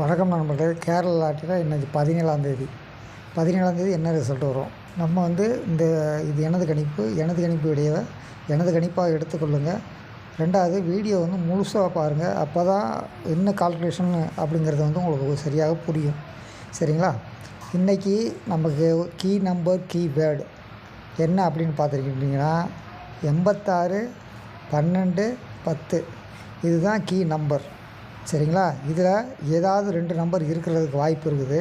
வணக்கம் நண்பர்களே. கேரளா லாட்டரியில் இன்றைக்கி பதினேழாந்தேதி பதினேழாந்தேதி என்ன ரிசல்ட் வரும்? நம்ம வந்து இந்த இது எனது கணிப்பு எனது கணிப்பு இடையே எனது கணிப்பாக எடுத்துக்கொள்ளுங்கள் ரெண்டாவது வீடியோ வந்து முழுசாக பாருங்கள் அப்போ தான் என்ன கால்குலேஷன் அப்படிங்கிறது வந்து உங்களுக்கு சரியாக புரியும். சரிங்களா? இன்றைக்கி நமக்கு கீ நம்பர் கீ வேர்டு என்ன அப்படின்னு பார்த்துருக்கிட்டிங்கன்னா எண்பத்தாறு பன்னெண்டு பத்து. இதுதான் கீ நம்பர் சரிங்களா? இதில் ஏதாவது ரெண்டு நம்பர் இருக்கிறதுக்கு வாய்ப்பு இருக்குது.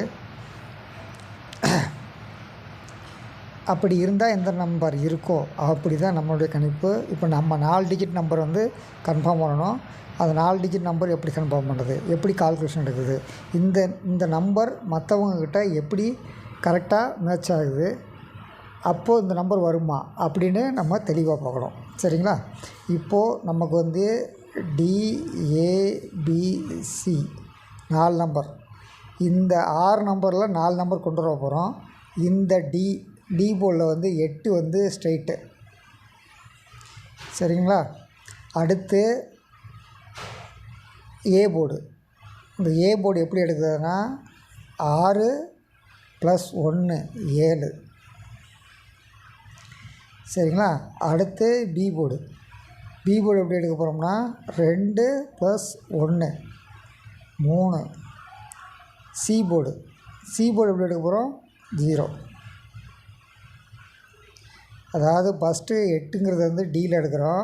அப்படி இருந்தால் எந்த நம்பர் இருக்கோ அப்படி தான் நம்மளுடைய கணிப்பு. இப்போ நம்ம நாலு டிஜிட் நம்பர் வந்து கன்ஃபார்ம் பண்ணணும். அந்த நாலு டிஜிட் நம்பர் எப்படி கன்ஃபார்ம் பண்ணுறது எப்படி கால்குலேஷன் எடுக்குது? இந்த இந்த நம்பர் மற்றவங்கக்கிட்ட எப்படி கரெக்டாக மேட்ச் ஆகுது? அப்போது இந்த நம்பர் வருமா? அப்படின்னு நம்ம தெளிவாக பார்க்கணும். சரிங்களா? இப்போது நமக்கு வந்து டிஏபிசி நாலு நம்பர் இந்த ஆறு நம்பரில் நாலு நம்பர் கொண்டு வர போகிறோம் இந்த டி டி போலில் வந்து எட்டு வந்து ஸ்ட்ரைட்டு சரிங்களா? அடுத்து ஏ போர்டு இந்த ஏ போர்டு எப்படி எடுக்கிறதுனா ஆறு ப்ளஸ் ஒன்று ஏழு. சரிங்களா? அடுத்து பி போர்டு பிபோர்டு எப்படி எடுக்க போகிறோம்னா ரெண்டு ப்ளஸ் ஒன்று மூணு. சி போர்டு சி போர்டு எப்படி எடுக்க போகிறோம் ஜீரோ அதாவது ஃபஸ்ட்டு எட்டுங்கிறது வந்து டீல் எடுக்கிறோம்.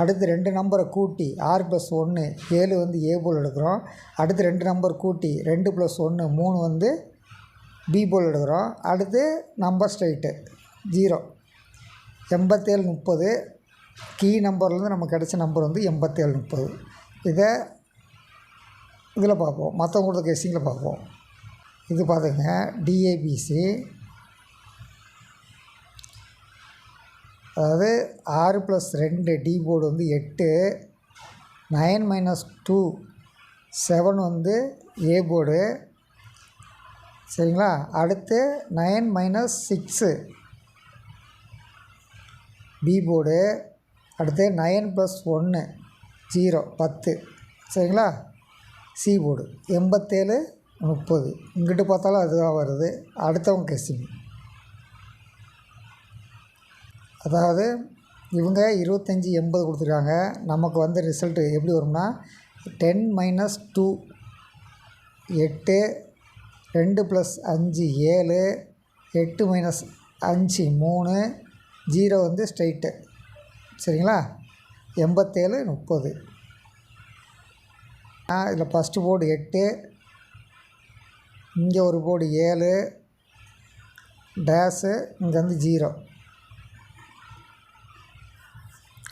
அடுத்து ரெண்டு நம்பரை கூட்டி ஆறு ப்ளஸ் ஒன்று ஏழு வந்து ஏ போல் எடுக்கிறோம். அடுத்து ரெண்டு நம்பர் கூட்டி ரெண்டு ப்ளஸ் ஒன்று மூணு வந்து பி போல் எடுக்கிறோம். அடுத்து நம்பர் ஸ்ட்ரைட்டு ஜீரோ எண்பத்தேழு முப்பது கீ நம்பர்லேருந்து நமக்கு கிடச்ச நம்பர் வந்து எண்பத்தேழு முப்பது. இதை இதில் பார்ப்போம். மற்றவங்க கொடுத்த கெஸ்ஸிங்கில் பார்ப்போம். இது பார்த்துங்க டிஏபிசி அதாவது ஆறு ப்ளஸ் ரெண்டு டி போர்டு வந்து எட்டு. நைன் மைனஸ் டூ செவன் வந்து ஏ போர்டு சரிங்களா? அடுத்து nine minus six B board அடுத்து நயன் ப்ளஸ் ஒன்று ஜீரோ பத்து. சரிங்களா? சி போர்டு எண்பத்தேழு முப்பது. இங்கிட்டு பார்த்தாலும் அதுதான் வருது. அடுத்தவங்க கெஸ்டிங் அதாவது இவங்க இருபத்தஞ்சி எண்பது கொடுத்துருக்காங்க. நமக்கு வந்து ரிசல்ட்டு எப்படி வரும்னா டென் மைனஸ் டூ எட்டு ரெண்டு ப்ளஸ் அஞ்சு ஏழு எட்டு மைனஸ் அஞ்சு மூணு ஜீரோ வந்து ஸ்ட்ரைட்டு சரிங்களா? எண்பத்தேழு முப்பது. இதில் ஃபஸ்ட்டு போர்டு எட்டு. இங்கே ஒரு போர்டு ஏழு. டேஸு இங்கே வந்து ஜீரோ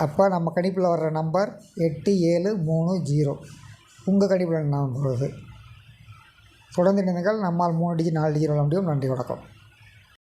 அப்போ நம்ம கணிப்பில் வர்ற நம்பர் எட்டு ஏழு மூணு ஜீரோ உங்கள் கணிப்பில் என்ன வருது தொடர்ந்து நினைங்கள் நம்மால் மூணு டிஜி நாலு டிஜி வர முடியும். நன்றி வணக்கம்.